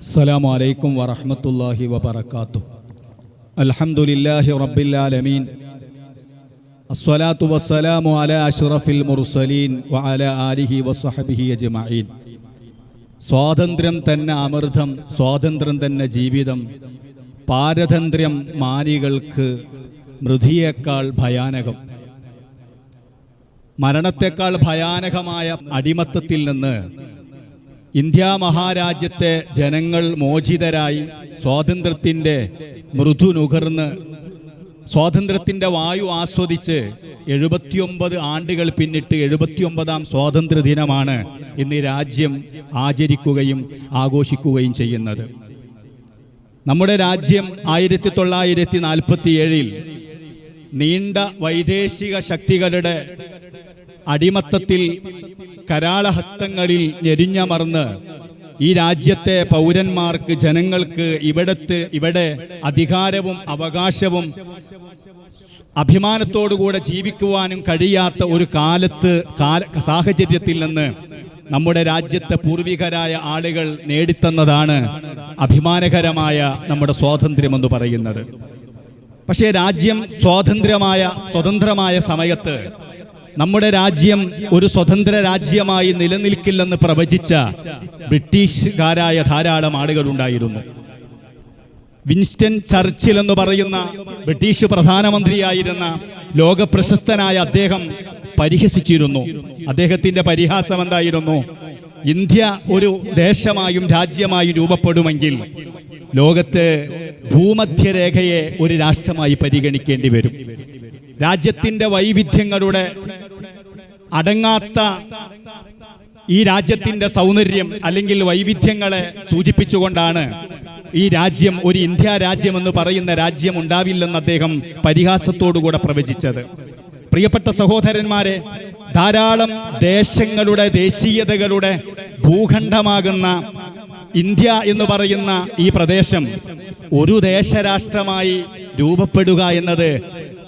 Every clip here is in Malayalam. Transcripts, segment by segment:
السلام عليكم ورحمة الله وبركاته الحمد لله رب العالمين الصلاة والسلام على أشرف المرسلين وعلى آله وصحبه أجمعين സ്വാതന്ത്ര്യം തന്നെ അമൃതം സ്വാതന്ത്ര്യം തന്നെ ജീവിതം പാരതന്ത്ര്യം മാനികൾക്ക് മൃതിയേക്കാൾ ഭയാനകം മരണത്തെക്കാൾ ഭയാനകമായ അടിമത്തത്തിൽ നിന്ന് ഇന്ത്യ മഹാരാജ്യത്തെ ജനങ്ങൾ മോചിതരായി സ്വാതന്ത്ര്യത്തിന്റെ മൃദു നുകർന്ന് സ്വാതന്ത്ര്യത്തിന്റെ വായു ആസ്വദിച്ച് എഴുപത്തിയൊമ്പത് ആണ്ടുകൾ പിന്നിട്ട് എഴുപത്തിയൊമ്പതാം സ്വാതന്ത്ര്യ ദിനമാണ് ഇന്ന് രാജ്യം ആചരിക്കുകയും ആഘോഷിക്കുകയും ചെയ്യുന്നത്. നമ്മുടെ രാജ്യം ആയിരത്തി തൊള്ളായിരത്തി നാൽപ്പത്തി ഏഴിൽ നീണ്ട വൈദേശിക ശക്തികളുടെ അടിമത്തത്തിൽ കരാളഹസ്തങ്ങളിൽ ഞെരിഞ്ഞമർന്ന് ഈ രാജ്യത്തെ പൗരന്മാർക്ക് ജനങ്ങൾക്ക് ഇവിടത്ത് ഇവിടെ അധികാരവും അവകാശവും അഭിമാനത്തോടുകൂടെ ജീവിക്കുവാനും കഴിയാത്ത ഒരു കാലത്ത് കാല സാഹചര്യത്തിൽ നിന്ന് നമ്മുടെ രാജ്യത്തെ പൂർവികരായ ആളുകൾ നേടിത്തന്നതാണ് അഭിമാനകരമായ നമ്മുടെ സ്വാതന്ത്ര്യമെന്ന് പറയുന്നത്. പക്ഷേ രാജ്യം സ്വാതന്ത്ര്യമായ സ്വതന്ത്രമായ സമയത്ത് നമ്മുടെ രാജ്യം ഒരു സ്വതന്ത്ര രാജ്യമായി നിലനിൽക്കില്ലെന്ന് പ്രവചിച്ച ബ്രിട്ടീഷുകാരായ ധാരാളം ആളുകളുണ്ടായിരുന്നു വിൻസ്റ്റൺ ചർച്ചിൽ എന്ന് പറയുന്ന ബ്രിട്ടീഷ് പ്രധാനമന്ത്രിയായിരുന്ന ലോക പ്രശസ്തനായ അദ്ദേഹം പരിഹസിച്ചിരുന്നു. അദ്ദേഹത്തിന്റെ പരിഹാസം എന്തായിരുന്നു? ഇന്ത്യ ഒരു ദേശമായും രാജ്യമായും രൂപപ്പെടുമെങ്കിൽ ലോകത്ത് ഭൂമധ്യരേഖയെ ഒരു രാഷ്ട്രമായി പരിഗണിക്കേണ്ടി വരും. രാജ്യത്തിന്റെ വൈവിധ്യങ്ങളുടെ അടങ്ങാത്ത ഈ രാജ്യത്തിന്റെ സൗന്ദര്യം അല്ലെങ്കിൽ വൈവിധ്യങ്ങളെ സൂചിപ്പിച്ചുകൊണ്ടാണ് ഈ രാജ്യം ഒരു ഇന്ത്യ രാജ്യം എന്ന് പറയുന്ന രാജ്യം ഉണ്ടാവില്ലെന്ന് അദ്ദേഹം പരിഹാസത്തോടുകൂടെ പ്രവചിച്ചത്. പ്രിയപ്പെട്ട സഹോദരന്മാരെ ധാരാളം ദേശങ്ങളുടെ ദേശീയതകളുടെ ഭൂഖണ്ഡമാകുന്ന ഇന്ത്യ എന്ന് പറയുന്ന ഈ പ്രദേശം ഒരു ദേശരാഷ്ട്രമായി രൂപപ്പെടുക എന്നത്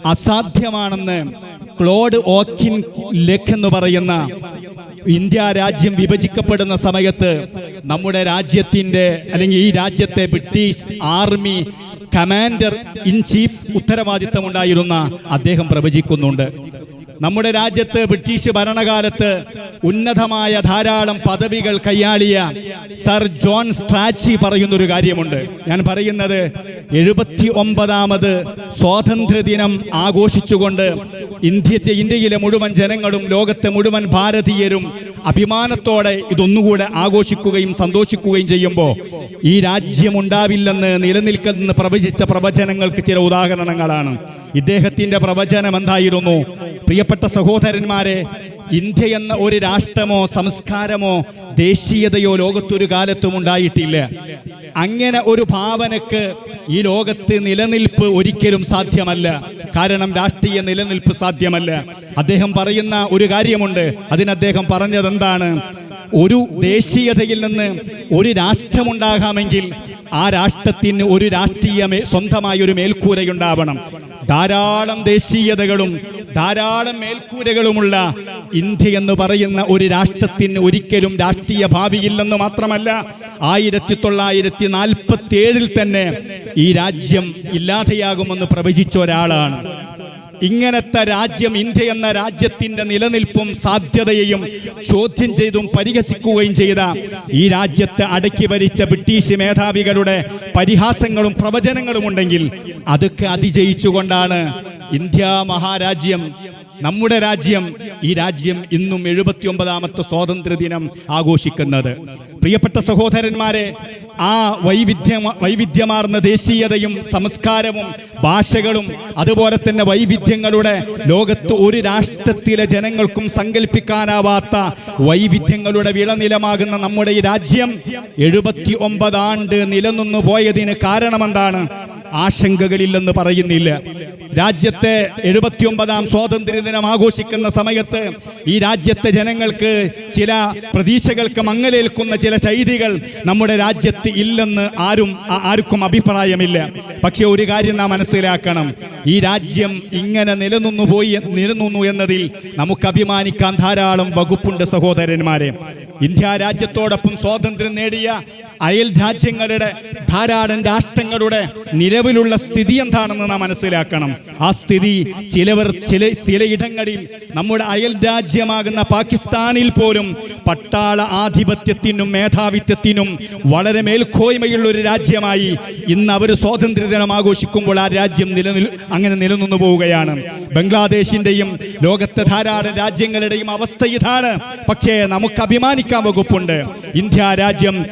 അസാധ്യമാണെന്ന് ക്ലോഡ് ഓക്കിൻ ലെക്ക് എന്ന് പറയുന്ന ഇന്ത്യ രാജ്യം വിഭജിക്കപ്പെടുന്ന സമയത്ത് നമ്മുടെ രാജ്യത്തിന്റെ അല്ലെങ്കിൽ ഈ രാജ്യത്തെ British army commander in chief ഉത്തരവാദിത്തമുണ്ടായിരുന്ന അദ്ദേഹം പ്രവചിക്കുന്നുണ്ട്. നമ്മുടെ രാജ്യത്ത് ബ്രിട്ടീഷ് ഭരണകാലത്ത് ഉന്നതമായ ധാരാളം പദവികൾ കൈയാളിയ സർ ജോൺ സ്ട്രാച്ചി പറയുന്നൊരു കാര്യമുണ്ട്. ഞാൻ പറയുന്നത് എഴുപത്തി ഒമ്പതാമത് സ്വാതന്ത്ര്യദിനം ആഘോഷിച്ചുകൊണ്ട് ഇന്ത്യ ഇന്ത്യയിലെ മുഴുവൻ ജനങ്ങളും ലോകത്തെ മുഴുവൻ ഭാരതീയരും അഭിമാനത്തോടെ ഇതൊന്നുകൂടെ ആഘോഷിക്കുകയും സന്തോഷിക്കുകയും ചെയ്യുമ്പോൾ ഈ രാജ്യം ഉണ്ടാവില്ലെന്ന് നിലനിൽക്കുന്ന പ്രവചിച്ച പ്രവചനങ്ങൾക്ക് ചില ഉദാഹരണങ്ങളാണ്. ഇദ്ദേഹത്തിന്റെ പ്രവചനം എന്തായിരുന്നു? പ്രിയപ്പെട്ട സഹോദരന്മാരെ ഇന്ത്യ എന്ന ഒരു രാഷ്ട്രമോ സംസ്കാരമോ ദേശീയതയോ ലോകത്തൊരു കാലത്തും ഉണ്ടായിട്ടില്ല. അങ്ങനെ ഒരു ഭാവനക്ക് ഈ ലോകത്ത് നിലനിൽപ്പ് ഒരിക്കലും സാധ്യമല്ല. കാരണം രാഷ്ട്രീയ നിലനിൽപ്പ് സാധ്യമല്ല. അദ്ദേഹം പറയുന്ന ഒരു കാര്യമുണ്ട്. അതിന് അദ്ദേഹം പറഞ്ഞത് എന്താണ് ഒരു ദേശീയതയിൽ നിന്ന് ഒരു രാഷ്ട്രമുണ്ടാകാമെങ്കിൽ ആ രാഷ്ട്രത്തിന് ഒരു രാഷ്ട്രീയ സ്വന്തമായ ഒരു മേൽക്കൂരയുണ്ടാവണം. ധാരാളം ദേശീയതകളും ധാരാളം മേൽക്കൂരകളുമുള്ള ഇന്ത്യ എന്ന് പറയുന്ന ഒരു രാഷ്ട്രത്തിന് ഒരിക്കലും രാഷ്ട്രീയ ഭാവിയില്ലെന്ന് മാത്രമല്ല ആയിരത്തി തൊള്ളായിരത്തി നാൽപ്പത്തി ഏഴിൽ തന്നെ ഈ രാജ്യം ഇല്ലാതെയാകുമെന്ന് പ്രവചിച്ച ഒരാളാണ്. ഇങ്ങനത്തെ രാജ്യം ഇന്ത്യ എന്ന രാജ്യത്തിന്റെ നിലനിൽപ്പും സാധ്യതയെയും ചോദ്യം ചെയ്തും പരിഹസിക്കുകയും ചെയ്ത ഈ രാജ്യത്തെ അടക്കി ഭരിച്ച ബ്രിട്ടീഷ് മേധാവികളുടെ പരിഹാസങ്ങളും പ്രവചനങ്ങളും ഉണ്ടെങ്കിൽ അതൊക്കെ അതിജയിച്ചുകൊണ്ടാണ് ഇന്ത്യ മഹാരാജ്യം നമ്മുടെ രാജ്യം ഈ രാജ്യം ഇന്നും എഴുപത്തി ഒമ്പതാമത്തെ സ്വാതന്ത്ര്യ ദിനം ആഘോഷിക്കുന്നത്. പ്രിയപ്പെട്ട സഹോദരന്മാരെ ആ വൈവിധ്യ വൈവിധ്യമാർന്ന ദേശീയതയും സംസ്കാരവും ഭാഷകളും അതുപോലെ തന്നെ വൈവിധ്യങ്ങളുടെ ലോകത്ത് ഒരു രാഷ്ട്രത്തിലെ ജനങ്ങൾക്കും സങ്കല്പിക്കാനാവാത്ത വൈവിധ്യങ്ങളുടെ വിളനിലമാകുന്ന നമ്മുടെ ഈ രാജ്യം എഴുപത്തി ഒമ്പതാണ്ട് നിലനിന്നു പോയതിന് കാരണമെന്താണ്? ആശങ്കകളില്ലെന്ന് പറയുന്നില്ല. രാജ്യത്തെ എഴുപത്തിയൊമ്പതാം സ്വാതന്ത്ര്യ ദിനം ആഘോഷിക്കുന്ന സമയത്ത് ഈ രാജ്യത്തെ ജനങ്ങൾക്ക് ചില പ്രതീക്ഷകൾക്ക് മങ്ങലേൽക്കുന്ന ചില ചെയ്തികൾ നമ്മുടെ രാജ്യത്ത് ഇല്ലെന്ന് ആരും ആർക്കും അഭിപ്രായമില്ല. പക്ഷെ ഒരു കാര്യം നാം മനസ്സിലാക്കണം. ഈ രാജ്യം ഇങ്ങനെ നിലനിന്നു പോയി നിലനിന്നു എന്നതിൽ നമുക്ക് അഭിമാനിക്കാൻ ധാരാളം വകുപ്പുണ്ട് സഹോദരന്മാരെ. ഇന്ത്യ രാജ്യത്തോടൊപ്പം സ്വാതന്ത്ര്യം നേടിയ അയൽ രാജ്യങ്ങളുടെ ധാരാളം രാഷ്ട്രങ്ങളുടെ നിലവിലുള്ള സ്ഥിതി എന്താണെന്ന് നാം മനസ്സിലാക്കണം. ആ സ്ഥിതി ചിലവർ ചില ചിലയിടങ്ങളിൽ നമ്മുടെ അയൽ രാജ്യമാകുന്ന പാകിസ്ഥാനിൽ പോലും പട്ടാള ആധിപത്യത്തിനും മേധാവിത്വത്തിനും വളരെ മേൽക്കോയ്മയുള്ള ഒരു രാജ്യമായി ഇന്ന് അവർ സ്വാതന്ത്ര്യ ദിനം ആഘോഷിക്കുമ്പോൾ ആ രാജ്യം നിലനിൽ അങ്ങനെ നിലനിന്നു പോവുകയാണ്. ബംഗ്ലാദേശിന്റെയും ലോകത്തെ ധാരാളം രാജ്യങ്ങളുടെയും അവസ്ഥ ഇതാണ്. പക്ഷേ നമുക്ക് അഭിമാനിക്കാൻ വകുപ്പുണ്ട്. ഇന്ത്യ രാജ്യം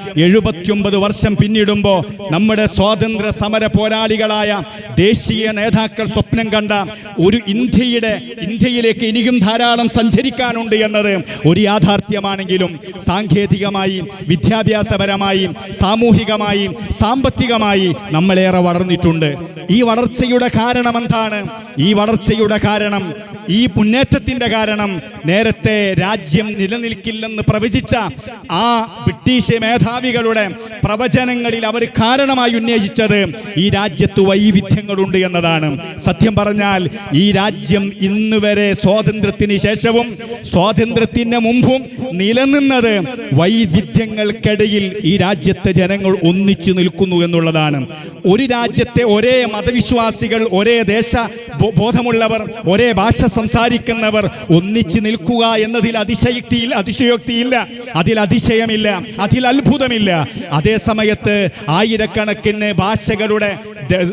എഴുപത്തിയൊമ്പത് വർഷം പിന്നിടുമ്പോൾ നമ്മുടെ സ്വാതന്ത്ര്യ സമര പോരാളികളായ ദേശീയ നേതാക്കൾ സ്വപ്നം കണ്ട ഒരു ഇന്ത്യയുടെ ഇന്ത്യയിലേക്ക് ഇനിയും ധാരാളം സഞ്ചരിക്കാനുണ്ട് എന്നത് ഒരു യാഥാർത്ഥ്യമാണെങ്കിലും സാങ്കേതികമായി വിദ്യാഭ്യാസപരമായി സാമൂഹികമായി സാമ്പത്തികമായി നമ്മളേറെ വളർന്നിട്ടുണ്ട്. ഈ വളർച്ചയുടെ കാരണം എന്താണ് ഈ വളർച്ചയുടെ കാരണം ഈ മുന്നേറ്റത്തിന്റെ കാരണം നേരത്തെ രാജ്യം നിലനിൽക്കില്ലെന്ന് പ്രവചിച്ച ആ ബ്രിട്ടീഷ് മേധാവികളുടെ പ്രവചനങ്ങളിൽ അവർ കാരണമായി ഉന്നയിച്ചത് ഈ രാജ്യത്ത് വൈവിധ്യങ്ങളുണ്ട് എന്നതാണ്. സത്യം പറഞ്ഞാൽ ഈ രാജ്യം ഇന്ന് വരെ സ്വാതന്ത്ര്യത്തിന് ശേഷവും സ്വാതന്ത്ര്യത്തിന് മുമ്പും നിലനിന്നത് വൈവിധ്യങ്ങൾക്കിടയിൽ ഈ രാജ്യത്തെ ജനങ്ങൾ ഒന്നിച്ചു നിൽക്കുന്നു എന്നുള്ളതാണ്. ഒരു രാജ്യത്തെ ഒരേ മതവിശ്വാസികൾ ഒരേ ദേശ ബോധമുള്ളവർ ഒരേ ഭാഷ സംസാരിക്കുന്നവർ ഒന്നിച്ചു നിൽക്കുക എന്നതിൽ അതിശയക്തിയിൽ അതിശയോക്തിയില്ല. അതിൽ അതിശയമില്ല. അതിൽ അത്ഭുതമില്ല. അതേ സമയത്ത് ആയിരക്കണക്കിന് ഭാഷകളുടെ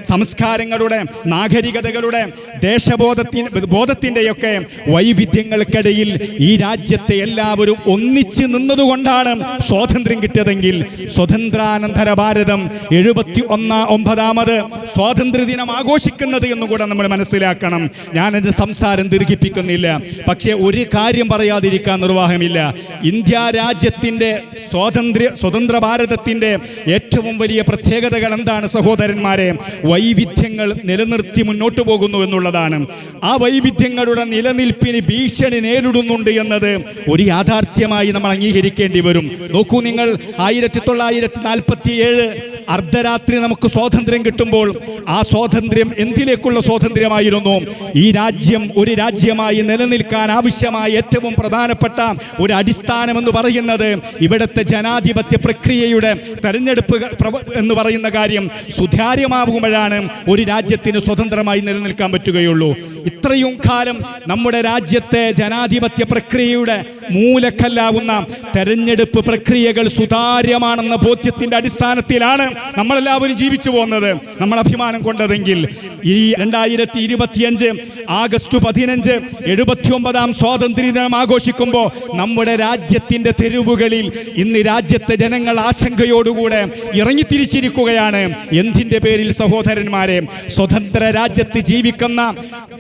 സംസ്കാരങ്ങളുടെ നാഗരികതകളുടെ ദേശബോധത്തിൻ ബോധത്തിന്റെയൊക്കെ വൈവിധ്യങ്ങൾക്കിടയിൽ ഈ രാജ്യത്തെ എല്ലാവരും ഒന്നിച്ച് നിന്നതുകൊണ്ടാണ് സ്വാതന്ത്ര്യം കിട്ടിയതെങ്കിൽ സ്വതന്ത്രാനന്തര ഭാരതം എഴുപത്തി ഒന്നാം ഒമ്പതാമത് സ്വാതന്ത്ര്യ ദിനം ആഘോഷിക്കുന്നത് എന്നുകൂടെ നമ്മൾ മനസ്സിലാക്കണം. ഞാൻ എന്റെ സംസാരം ദീർഘിപ്പിക്കുന്നില്ല. പക്ഷേ ഒരു കാര്യം പറയാതിരിക്കാൻ നിർവാഹമില്ല. ഇന്ത്യ രാജ്യത്തിന്റെ സ്വാതന്ത്ര്യ സ്വതന്ത്ര ഭാരതത്തിന്റെ ഏറ്റവും വലിയ പ്രത്യേകതകൾ എന്താണ് സഹോദരന്മാരെ? വൈവിധ്യങ്ങൾ നിലനിർത്തി മുന്നോട്ട് പോകുന്നു എന്നുള്ളതാണ് ആ വൈവിധ്യങ്ങളുടെ നിലനിൽപ്പിന് ഭീഷണി നേരിടുന്നുണ്ട് എന്നത് ഒരു യാഥാർത്ഥ്യമായി നമ്മൾ അംഗീകരിക്കേണ്ടി വരും. നോക്കൂ നിങ്ങൾ ആയിരത്തി തൊള്ളായിരത്തി നാൽപ്പത്തി ഏഴ് അർദ്ധരാത്രി നമുക്ക് സ്വാതന്ത്ര്യം കിട്ടുമ്പോൾ ആ സ്വാതന്ത്ര്യം എന്തിലേക്കുള്ള സ്വാതന്ത്ര്യമായിരുന്നു? ഈ രാജ്യം ഒരു രാജ്യമായി നിലനിൽക്കാൻ ആവശ്യമായ ഏറ്റവും പ്രധാനപ്പെട്ട ഒരു അടിസ്ഥാനം എന്ന് പറയുന്നത് ഇവിടുത്തെ ജനാധിപത്യ പ്രക്രിയയുടെ തെരഞ്ഞെടുപ്പ് എന്ന് പറയുന്ന കാര്യം സുതാര്യമാകുമ്പോഴാണ് ഒരു രാജ്യത്തിന് സ്വതന്ത്രമായി നിലനിൽക്കാൻ പറ്റുകയുള്ളൂ. ഇത്രയും കാലം നമ്മുടെ രാജ്യത്തെ ജനാധിപത്യ പ്രക്രിയയുടെ മൂലക്കല്ലാവുന്ന തെരഞ്ഞെടുപ്പ് പ്രക്രിയകൾ സുതാര്യമാണെന്ന ബോധ്യത്തിന്റെ അടിസ്ഥാനത്തിലാണ് നമ്മളെല്ലാവരും ജീവിച്ചു പോകുന്നത് നമ്മൾ അഭിമാനം കൊണ്ടതെങ്കിൽ ഈ രണ്ടായിരത്തി ഇരുപത്തിയഞ്ച് ആഗസ്റ്റ് പതിനഞ്ച് എഴുപത്തി ഒമ്പതാം സ്വാതന്ത്ര്യ ദിനം ആഘോഷിക്കുമ്പോൾ നമ്മുടെ രാജ്യത്തിന്റെ തെരുവുകളിൽ ഇന്ന് രാജ്യത്തെ ജനങ്ങൾ ആശങ്കയോടുകൂടെ ഇറങ്ങിത്തിരിച്ചിരിക്കുകയാണ്. എന്തിന്റെ പേരിൽ സഹോദരന്മാരെ? സ്വതന്ത്ര രാജ്യത്ത് ജീവിക്കുന്ന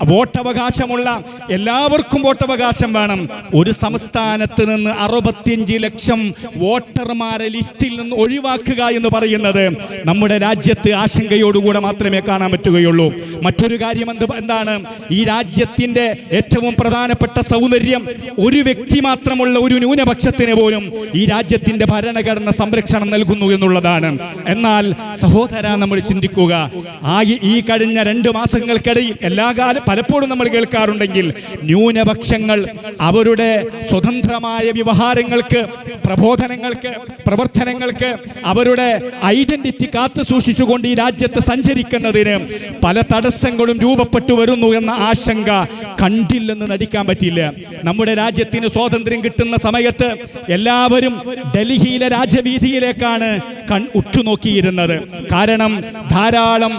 വോട്ടവകാശമുള്ള എല്ലാവർക്കും വോട്ടവകാശം വേണം. ഒരു സംസ്ഥാനത്ത് നിന്ന് അറുപത്തിയഞ്ച് ലക്ഷം വോട്ടർമാരെ ലിസ്റ്റിൽ നിന്ന് ഒഴിവാക്കുക എന്ന് പറയുന്നത് നമ്മുടെ രാജ്യത്ത് ആശങ്കയോടുകൂടെ മാത്രമേ കാണാൻ പറ്റുകയുള്ളൂ. മറ്റൊരു കാര്യം എന്ത് എന്താണ്? ഈ രാജ്യത്തിന്റെ ഏറ്റവും പ്രധാനപ്പെട്ട സൗന്ദര്യം ഒരു വ്യക്തി മാത്രമുള്ള ഒരു ന്യൂനപക്ഷത്തിന് പോലും ഈ രാജ്യത്തിന്റെ ഭരണഘടന സംരക്ഷണം നൽകുന്നു എന്നുള്ളതാണ്. എന്നാൽ സഹോദര നമ്മൾ ചിന്തിക്കുക. ആ ഈ- കഴിഞ്ഞ രണ്ട് മാസങ്ങൾക്കിടയിൽ എല്ലാ കാലം പലപ്പോഴും നമ്മൾ കേൾക്കാറുണ്ടെങ്കിൽ ന്യൂനപക്ഷങ്ങൾ അവരുടെ സ്വതന്ത്രമായ വ്യവഹാരങ്ങൾക്ക് പ്രബോധനങ്ങൾക്ക് പ്രവർത്തനങ്ങൾക്ക് അവരുടെ ഐഡന്റിറ്റി കാത്തു സൂക്ഷിച്ചുകൊണ്ട് ഈ രാജ്യത്ത് സഞ്ചരിക്കുന്നതിന് പല തടസ്സങ്ങളും രൂപപ്പെട്ടു വരുന്നു എന്ന ആശങ്ക കണ്ടില്ലെന്ന് നടിക്കാൻ പറ്റില്ല നമ്മുടെ രാജ്യത്തിന് സ്വാതന്ത്ര്യം കിട്ടുന്ന സമയത്ത് എല്ലാവരും ഡൽഹിയിലെ രാജവീതിയിലേക്കാണ് കൺ ഉറ്റുനോക്കിയിരുന്നത്. കാരണം ധാരാളം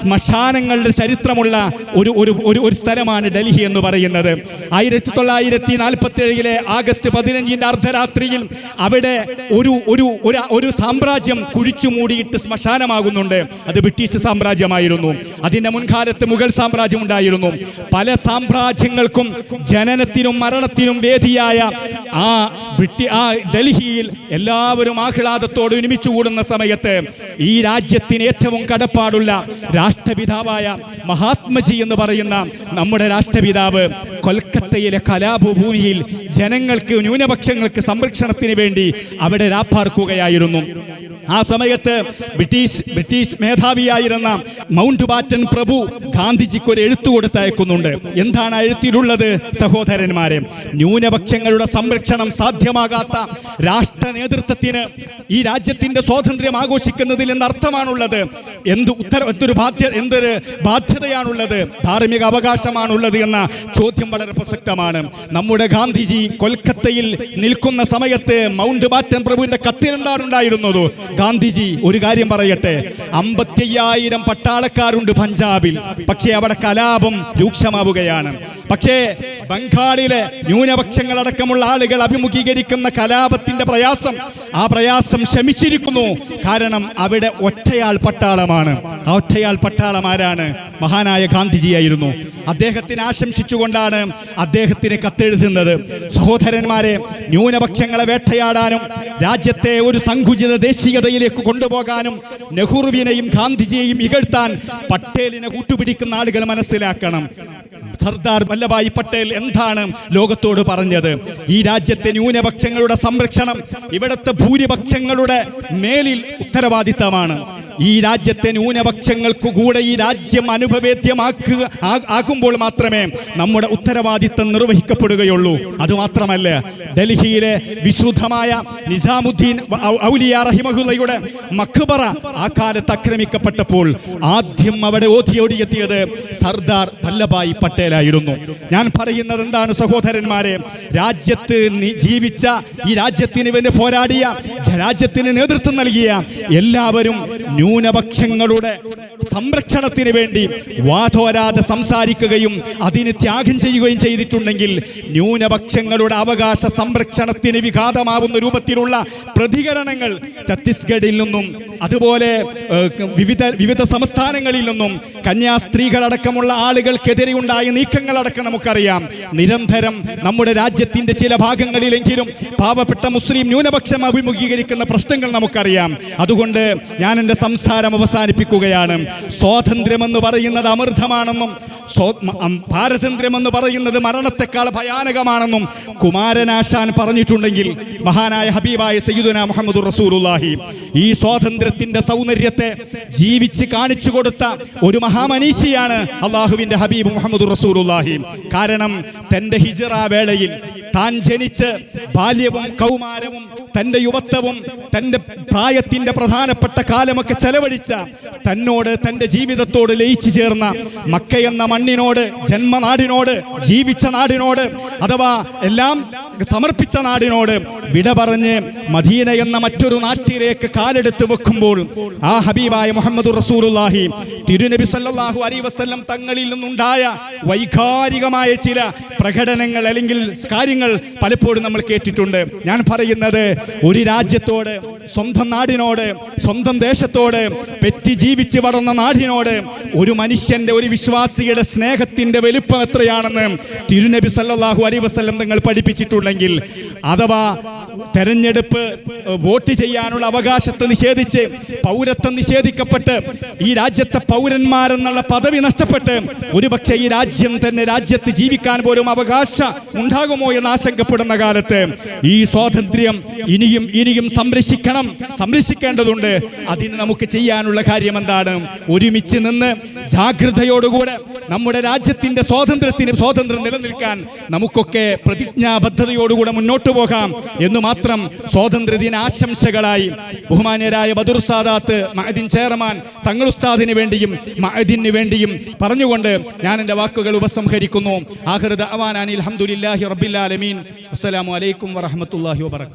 ശ്മശാനങ്ങളുടെ ചരിത്രമുള്ള ഒരു ഒരു ഒരു സ്ഥലമാണ് ഡൽഹി എന്ന് പറയുന്നത്. ആയിരത്തി തൊള്ളായിരത്തി നാൽപ്പത്തി ഏഴിലെ ആഗസ്റ്റ് പതിനഞ്ചിന്റെ അർദ്ധരാത്രിയിൽ അവിടെ ഒരു ഒരു ഒരു സാമ്രാജ്യം കുഴിച്ചു മൂടിയിട്ട് ശ്മശാനമാകുന്നുണ്ട്. അത് ബ്രിട്ടീഷ് സാമ്രാജ്യമായിരുന്നു. അതിന്റെ മുൻകാലത്ത് മുഗൾ സാമ്രാജ്യം ഉണ്ടായിരുന്നു. പല സാമ്രാജ്യങ്ങൾക്കും ജനനത്തിനും മരണത്തിനും വേദിയായ ആ ബ്രിട്ടി ആ ഡൽഹിയിൽ എല്ലാവരും ആഹ്ലാദത്തോട് ഒരുമിച്ച് കൂടുന്ന സമയത്ത് ഈ രാജ്യത്തിന് ഏറ്റവും കടപ്പാടുള്ള രാഷ്ട്രപിതാവായ മഹാത്മജി എന്ന് പറയുന്ന നമ്മുടെ രാഷ്ട്രപിതാവ് കൊൽക്കത്തയിലെ കലാഭൂമിയിൽ ജനങ്ങൾക്ക് ന്യൂനപക്ഷങ്ങൾക്ക് സംരക്ഷണത്തിന് വേണ്ടി അവിടെ രാപ്പാർക്കുകയായിരുന്നു. ആ സമയത്ത് ബ്രിട്ടീഷ് ബ്രിട്ടീഷ് മേധാവിയായിരുന്ന മൗണ്ട് ബാറ്റൻ പ്രഭു ഗാന്ധിജിക്ക് ഒരു എഴുത്തു കൊടുത്തയക്കുന്നുണ്ട്. എന്താണ് എഴുത്തിലുള്ളത് സഹോദരന്മാരെ? ന്യൂനപക്ഷങ്ങളുടെ സംരക്ഷണം സാധ്യമാകാത്ത രാഷ്ട്ര നേതൃത്വത്തിന് ഈ രാജ്യത്തിന്റെ സ്വാതന്ത്ര്യം ആഘോഷിക്കുന്നതിൽ എന്ത് അർത്ഥമാണുള്ളത് എന്ത് ഉത്തര എന്തൊരു ബാധ്യത എന്തൊരു ബാധ്യതയാണുള്ളത്? ധാർമ്മിക അവകാശമാണുള്ളത് എന്ന ചോദ്യം വളരെ പ്രസക്തമാണ്. നമ്മുടെ ഗാന്ധിജി കൊൽക്കത്തയിൽ നിൽക്കുന്ന സമയത്ത് മൗണ്ട് ബാറ്റൻ പ്രഭുവിന്റെ എന്താണ് ഗാന്ധിജി ഒരു കാര്യം പറയട്ടെ. അമ്പത്തയ്യായിരം പട്ടാളക്കാരുണ്ട് പഞ്ചാബിൽ. പക്ഷേ അവിടെ കലാപം രൂക്ഷമാവുകയാണ്. പക്ഷേ ബംഗാളിലെ ന്യൂനപക്ഷങ്ങളടക്കമുള്ള ആളുകൾ അഭിമുഖീകരിക്കുന്ന കലാപത്തിന്റെ പ്രയാസം ആ പ്രയാസം ശമിച്ചിരിക്കുന്നു. കാരണം അവിടെ ഒറ്റയാൾ പട്ടാളമാണ്. ആ ഒറ്റയാൾ പട്ടാളം ആരാണ്? മഹാനായ ഗാന്ധിജിയായിരുന്നു അദ്ദേഹത്തിന് ആശംസിച്ചുകൊണ്ടാണ് അദ്ദേഹത്തിന് കത്തെഴുതുന്നത്. സഹോദരന്മാരെ ന്യൂനപക്ഷങ്ങളെ വേട്ടയാടാനും രാജ്യത്തെ ഒരു സങ്കുചിത ദേശീയതയിലേക്ക് കൊണ്ടുപോകാനും നെഹ്റുവിനെയും ഗാന്ധിജിയെയും ഇകഴ്ത്താൻ പട്ടേലിനെ കൂട്ടുപിടിക്കുന്ന ആളുകൾ മനസ്സിലാക്കണം. സർദാർ വല്ലഭായി പട്ടേൽ എന്താണ് ലോകത്തോട് പറഞ്ഞത്? ഈ രാജ്യത്തെ ന്യൂനപക്ഷങ്ങളുടെ സംരക്ഷണം ഇവിടുത്തെ ഭൂരിപക്ഷങ്ങളുടെ മേലിൽ ഉത്തരവാദിത്തമാണ്. ഈ രാജ്യത്തെ ന്യൂനപക്ഷങ്ങൾക്ക് കൂടെ ഈ രാജ്യം അനുഭവേദ്യമാക്കുക ആകുമ്പോൾ മാത്രമേ നമ്മുടെ ഉത്തരവാദിത്തം നിർവഹിക്കപ്പെടുകയുള്ളൂ. അതുമാത്രമല്ല ഡൽഹിയിലെ വിശുദ്ധമായ നിസാമുദ്ദീൻ ഔലിയ റഹിമഹുല്ലയുടെ മഖ്ബറ ആ കാലത്ത് ആക്രമിക്കപ്പെട്ടപ്പോൾ ആദ്യം അവിടെ ഓതിയോടിയെത്തിയത് സർദാർ വല്ലഭായ് പട്ടേലായിരുന്നു. ഞാൻ പറയുന്നത് എന്താണ് സഹോദരന്മാരെ? രാജ്യത്ത് ജീവിച്ച ഈ രാജ്യത്തിന് വേണ്ടി പോരാടിയ രാജ്യത്തിന് നേതൃത്വം നൽകിയ എല്ലാവരും ന്യൂനപക്ഷങ്ങളുടെ സംരക്ഷണത്തിന് വേണ്ടി വാതോരാതെ സംസാരിക്കുകയും അതിന് ത്യാഗം ചെയ്യുകയും ചെയ്തിട്ടുണ്ടെങ്കിൽ ന്യൂനപക്ഷങ്ങളുടെ അവകാശ സംരക്ഷണത്തിന് വിഘാതമാവുന്ന രൂപത്തിലുള്ള പ്രതികരണങ്ങൾ ഛത്തീസ്ഗഡിൽ നിന്നും അതുപോലെ വിവിധ വിവിധ സംസ്ഥാനങ്ങളിൽ നിന്നും കന്യാസ്ത്രീകളടക്കമുള്ള ആളുകൾക്കെതിരെ ഉണ്ടായ നീക്കങ്ങളടക്കം നമുക്കറിയാം. നിരന്തരം നമ്മുടെ രാജ്യത്തിന്റെ ചില ഭാഗങ്ങളിലെങ്കിലും പാവപ്പെട്ട മുസ്ലിം ന്യൂനപക്ഷം അഭിമുഖീകരിക്കുന്ന പ്രശ്നങ്ങൾ നമുക്കറിയാം. അതുകൊണ്ട് ഞാൻ എന്റെ സംസാരം അവസാനിപ്പിക്കുകയാണ്. സ്വാതന്ത്ര്യമെന്ന് പറയുന്നത് അമൃതമാണെന്നും പാരതന്ത്ര്യമെന്ന് പറയുന്നത് മരണത്തെക്കാൾ ഭയാനകമാണെന്നും കുമാരനാശാൻ പറഞ്ഞിട്ടുണ്ടെങ്കിൽ മഹാനായ ഹബീബായ സയ്യിദുന മുഹമ്മദ് റസൂലുല്ലാഹി ഈ സ്വാതന്ത്ര്യത്തിന്റെ സൗന്ദര്യത്തെ ജീവിച്ച് കാണിച്ചു കൊടുത്ത ഒരു മഹാമനീഷിയാണ് അള്ളാഹുവിന്റെ ഹബീബ് മുഹമ്മദ് റസൂലുല്ലാഹി കാരണം തന്റെ ഹിജറ വേളയിൽ താൻ ജനിച്ച് ബാല്യവും കൗമാരവും തന്റെ യുവത്വവും തന്റെ പ്രായത്തിന്റെ പ്രധാനപ്പെട്ട കാലമൊക്കെ ചെലവഴിച്ച തന്നോട് തന്റെ ജീവിതത്തോട് ലയിച്ചു ചേർന്ന മക്ക എന്ന മണ്ണിനോട് ജന്മനാടിനോട് ജീവിച്ച നാടിനോട് അഥവാ എല്ലാം സമർപ്പിച്ച നാടിനോട് വിട പറഞ്ഞ് മദീന എന്ന മറ്റൊരു നാട്ടിലേക്ക് കാലെടുത്ത് വെക്കുമ്പോൾ ആ ഹബീബായ മുഹമ്മദ് റസൂലുള്ളാഹി തിരുനബി സല്ലാഹു അലൈഹി വസല്ലം തങ്ങളിൽ നിന്നുണ്ടായ വൈകാരികമായ ചില പ്രകടനങ്ങൾ അല്ലെങ്കിൽ കാര്യങ്ങൾ പലപ്പോഴും നമ്മൾ കേട്ടിട്ടുണ്ട്. ഞാൻ പറയുന്നത് ഒരു രാജ്യത്തോട് സ്വന്തം നാടിനോട് സ്വന്തം ദേശത്തോട് പെറ്റി ജീവിച്ച് വളർന്ന നാടിനോട് ഒരു മനുഷ്യന്റെ ഒരു വിശ്വാസിയുടെ സ്നേഹത്തിന്റെ വലുപ്പം എത്രയാണെന്ന് തിരുനബി സല്ലാഹു അലൈഹി വസല്ലം തങ്ങൾ പഠിപ്പിച്ചിട്ടുണ്ടെങ്കിൽ അഥവാ തെരഞ്ഞെടുപ്പ് വോട്ട് ചെയ്യാനുള്ള അവകാശത്തെ നിഷേധിച്ച് പൗരത്വം നിഷേധിക്കപ്പെട്ട് ഈ രാജ്യത്തെ പൗരന്മാരെന്നുള്ള പദവി നഷ്ടപ്പെട്ട് ഒരുപക്ഷെ ഈ രാജ്യം തന്നെ രാജ്യത്ത് ജീവിക്കാൻ പോലും അവകാശം ഉണ്ടാകുമോ എന്ന് ആശങ്കപ്പെടുന്ന കാലത്ത് ഈ സ്വാതന്ത്ര്യം ഇനിയും ഇനിയും സംരക്ഷിക്കണം സംരക്ഷിക്കേണ്ടതുണ്ട്. അതിന് നമുക്ക് ചെയ്യാനുള്ള കാര്യം എന്താണ് ഒരുമിച്ച് നിന്ന് ജാഗ്രതയോടുകൂടെ നമ്മുടെ രാജ്യത്തിന്റെ സ്വാതന്ത്ര്യത്തിന് സ്വാതന്ത്ര്യം നിലനിൽക്കാൻ നമുക്കൊക്കെ പ്രതിജ്ഞാബദ്ധതയോടുകൂടെ മുന്നോട്ട് പോകാം എന്ന് മാത്രം സ്വാതന്ത്ര്യ ദിന ആശംസകളായി ബഹുമാന്യരായ ബദുർ സാദാത്ത് മഹദിൻ ചെയർമാൻ തങ്ങൾ ഉസ്താദിന് വേണ്ടിയും മഹദിന് വേണ്ടിയും പറഞ്ഞുകൊണ്ട് ഞാൻ എന്റെ വാക്കുകൾ ഉപസംഹരിക്കുന്നു. ആഹൃദ അവാനാനി അലഹമുല്ലാഹി റബ്ബില്ലാലമീൻ അസ്സലാമു അലൈക്കും വറഹമത്തല്ലാഹി വബറകാതുഹു